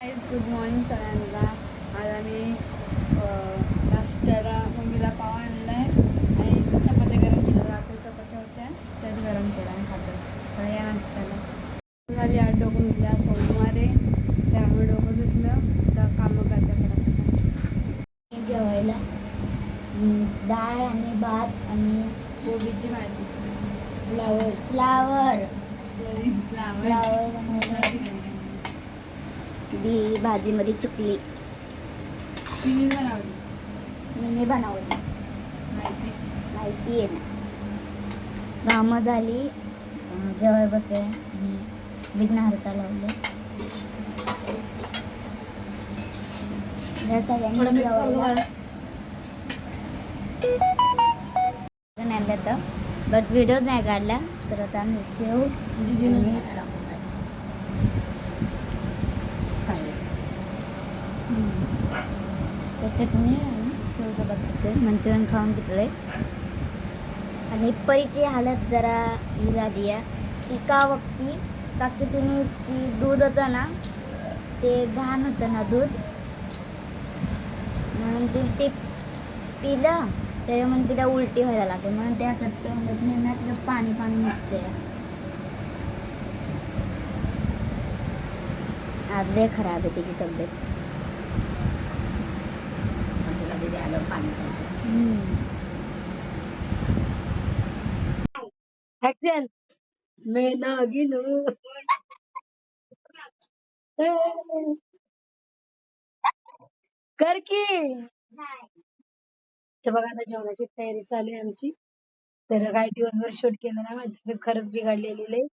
Good morning सगळ्यांना आज आम्ही नाश्त्याला मम्मीला पाव आणला आहे आणि चपात्या गरम केल्या रात्री चपात्या होत्या त्याच गरम केला आणि खातो तर या नाश्त्याला झाली आठ डोकं धुतल्या सोमवारे त्यामुळे डोकं धुतलं तर कामं करता करता जेवायला डाळ आणि भात आणि कोबीची भाजी फ्लावर फ्लावर फ्लावर फ्लावर ती भाजीमध्ये चुकली. मी नाही बनवली. माहिती? आहे ना. कामं झाली. जेवाय बसले. आणि विघ्नहर्ता लावले. या सगळ्यांनी जेवायला तर बट व्हिडिओ नाही काढला तर आता आम्ही शेव आणि- हम्म. तर चटणी आणि शेवसोबत घेतले मंचुरियन खाऊन घेतले आणि परीची हालत जरा ही झाली आहे. एका वक्ती का की तिने ती दूध होतं ना ते घाण होतं ना दूध. म्हणून ती ते पिलं म्हणून तिला उलटी व्हायला लागते म्हणून ते असं ते नेणार तिचं पाणी पाणी निघते आज लय खराब आहे तिची तब्येत. हम्म. ऍक्शन मैं कर की तर बघा आता जेवणाची तयारी चालू आहे आमची. तर काही दिवसभर शूट केलं ना माझी खरंच बिघडलेली आहे